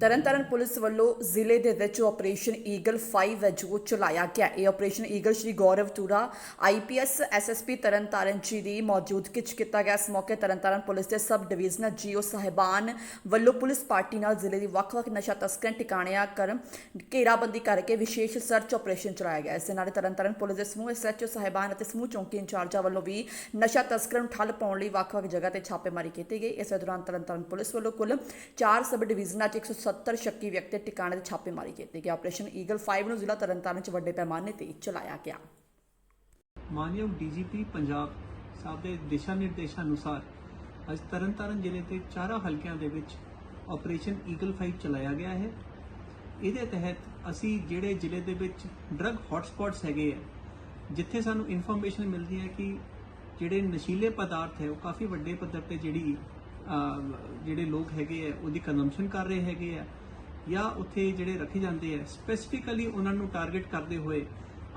Tarn Taran police ਵੱਲੋਂ ਜ਼ਿਲ੍ਹੇ ਦੇ ਵਿੱਚ ਆਪਰੇਸ਼ਨ ਈਗਲ 5 ਹੈ ਜੋ ਚਲਾਇਆ ਗਿਆ। ਇਹ ਆਪਰੇਸ਼ਨ ਈਗਲ ਸ਼੍ਰੀ ਗੌਰਵ ਤੁਰਾ ਆਈਪੀਐਸ ਐਸਐਸਪੀ ਤਰਨਤਾਰਨ ਜੀ ਦੀ ਮੌਜੂਦਗੀ 'ਚ ਕੀਤਾ ਗਿਆ। ਇਸ ਮੌਕੇ ਤਰਨਤਾਰਨ ਪੁਲਿਸ ਦੇ ਸਬ ਡਿਵੀਜ਼ਨਲ ਜੀਓ ਸਾਹਿਬਾਨ ਵੱਲੋਂ ਪੁਲਿਸ ਪਾਰਟੀ ਨਾਲ ਜ਼ਿਲ੍ਹੇ ਦੀ ਵੱਖ-ਵੱਖ ਨਸ਼ਾ ਤਸਕਰਾਂ ਟਿਕਾਣਿਆਂ ਕਰ ਘੇਰਾਬੰਦੀ ਕਰਕੇ ਵਿਸ਼ੇਸ਼ ਸਰਚ ਆਪਰੇਸ਼ਨ ਚਲਾਇਆ ਗਿਆ। ਇਸ ਦੇ ਨਾਲ ਤਰਨਤਾਰਨ ਪੁਲਿਸ ਦੇ ਸਮੂਹ ਐਸਐਚਓ ਸਾਹਿਬਾਨ ਅਤੇ ਸਮੂਹ ਚੌਂਕੀ ਇੰਚਾਰਜਾਂ ਵੱਲੋਂ ਵੀ ਨਸ਼ਾ ਤਸਕਰਾਂ ਨੂੰ ਠੱਲ ਪਾਉਣ ਲਈ ਵੱਖ-ਵੱਖ ਜਗ੍ਹਾ ਤੇ ਛਾਪੇਮਾਰੀ ਕੀਤੀ ਗਈ। ਇਸ ਦੌਰਾਨ ਤਰਨਤਾਰਨ ਪੁਲਿਸ ਵੱਲੋਂ ਕੁੱਲ 4 ਸਬ ਡਿਵੀਜ਼ਨਾਂ 'ਚ 170 ਸ਼ੱਕੀ ਵਿਅਕਤੀ ਟਿਕਾਣੇ ਤੇ ਛਾਪੇਮਾਰੀ ਕੀਤੀ ਗਈ। ਆਪਰੇਸ਼ਨ ਈਗਲ 5 ਨੂੰ ਜ਼ਿਲ੍ਹਾ ਤਰਨਤਾਰਨ 'ਚ ਵੱਡੇ ਪੈਮਾਨੇ ਤੇ ਚਲਾਇਆ ਗਿਆ। ਮਾਨਯੋਗ ਡੀਜੀਪੀ ਪੰਜਾਬ ਸਾਹਿਬ ਦੇ ਦਿਸ਼ਾ ਨਿਰਦੇਸ਼ਾਂ ਅਨੁਸਾਰ ਅੱਜ ਤਰਨਤਾਰਨ ਜ਼ਿਲ੍ਹੇ ਦੇ ਚਾਰਾਂ ਹਲਕਿਆਂ ਦੇ ਵਿੱਚ ਆਪਰੇਸ਼ਨ ਈਗਲ 5 ਚਲਾਇਆ ਗਿਆ ਹੈ। ਇਹਦੇ ਤਹਿਤ ਅਸੀਂ ਜਿਹੜੇ ਜ਼ਿਲ੍ਹੇ ਦੇ ਵਿੱਚ ਡਰੱਗ ਹੌਟਸਪੌਟਸ ਹੈਗੇ ਆ, ਜਿੱਥੇ ਸਾਨੂੰ ਇਨਫੋਰਮੇਸ਼ਨ ਮਿਲਦੀ ਹੈ ਕਿ ਜਿਹੜੇ ਨਸ਼ੀਲੇ ਪਦਾਰਥ ਹੈ, ਉਹ ਕਾਫੀ ਵੱਡੇ ਪੱਧਰ ਤੇ ਜਿਹੜੀ ਜਿਹੜੇ ਲੋਕ ਹੈਗੇ ਆ, ਉਹਦੀ ਕੰਜ਼ੰਪਸ਼ਨ ਕਰ ਰਹੇ ਹੈਗੇ ਆ, ਜਾਂ ਉੱਥੇ ਜਿਹੜੇ ਰੱਖੇ ਜਾਂਦੇ ਆ ਸਪੈਸੀਫਿਕਲੀ ਉਹਨਾਂ ਨੂੰ ਟਾਰਗੇਟ ਕਰਦੇ ਹੋਏ,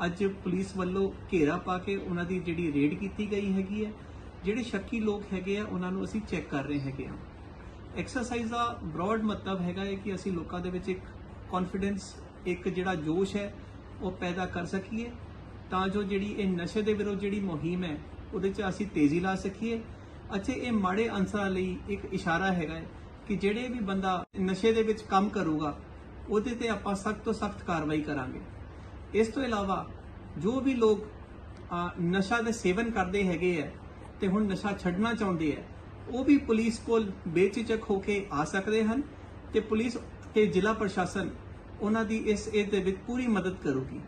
ਅੱਜ ਪੁਲਿਸ ਵੱਲੋਂ ਘੇਰਾ ਪਾ ਕੇ ਉਹਨਾਂ ਦੀ ਜਿਹੜੀ ਰੇਡ ਕੀਤੀ ਗਈ ਹੈਗੀ ਹੈ ਜਿਹੜੇ ਸ਼ੱਕੀ ਲੋਕ ਹੈਗੇ ਆ, ਉਹਨਾਂ ਨੂੰ ਅਸੀਂ ਚੈੱਕ ਕਰ ਰਹੇ ਹੈਗੇ ਆ। ਐਕਸਰਸਾਈਜ਼ ਦਾ ਬ੍ਰੌਡ ਮਤਲਬ ਹੈਗਾ ਹੈ ਕਿ ਅਸੀਂ ਲੋਕਾਂ ਦੇ ਵਿੱਚ ਇੱਕ ਕੌਨਫੀਡੈਂਸ ਇੱਕ ਜਿਹੜਾ ਜੋਸ਼ ਹੈ, ਉਹ ਪੈਦਾ ਕਰ ਸਕੀਏ, ਤਾਂ ਜੋ ਜਿਹੜੀ ਇਹ ਨਸ਼ੇ ਦੇ ਵਿਰੁੱਧ ਜਿਹੜੀ ਮੁਹਿੰਮ ਹੈ, ਉਹਦੇ 'ਚ ਅਸੀਂ ਤੇਜ਼ੀ ਲਾ ਸਕੀਏ ਅੱਛਾ, ਇਹ ਮਾੜੇ ਅਨਸਰਾਂ ਲਈ ਇੱਕ ਇਸ਼ਾਰਾ ਹੈਗਾ ਹੈ ਕਿ ਜਿਹੜੇ ਵੀ ਬੰਦਾ ਨਸ਼ੇ ਦੇ ਵਿੱਚ ਕੰਮ ਕਰੂਗਾ, ਉਹਦੇ ਤੇ ਆਪਾਂ ਸਖਤ ਤੋਂ ਸਖਤ ਕਾਰਵਾਈ ਕਰਾਂਗੇ। ਇਸ ਤੋਂ ਇਲਾਵਾ ਜੋ ਵੀ ਲੋਕ ਨਸ਼ਾ ਦੇ ਸੇਵਨ ਕਰਦੇ ਹੈਗੇ ਆ ਤੇ ਹੁਣ ਨਸ਼ਾ ਛੱਡਣਾ ਚਾਹੁੰਦੇ ਆ ਉਹ ਵੀ ਪੁਲਿਸ ਕੋਲ ਬੇਚਿਚਕ ਹੋ ਕੇ ਆ ਸਕਦੇ ਹਨ ਤੇ ਪੁਲਿਸ ਤੇ ਜ਼ਿਲ੍ਹਾ ਪ੍ਰਸ਼ਾਸਨ ਉਹਨਾਂ ਦੀ ਇਸ ਇਹ ਦੇ ਵਿੱਚ ਪੂਰੀ ਮਦਦ ਕਰੂਗੀ।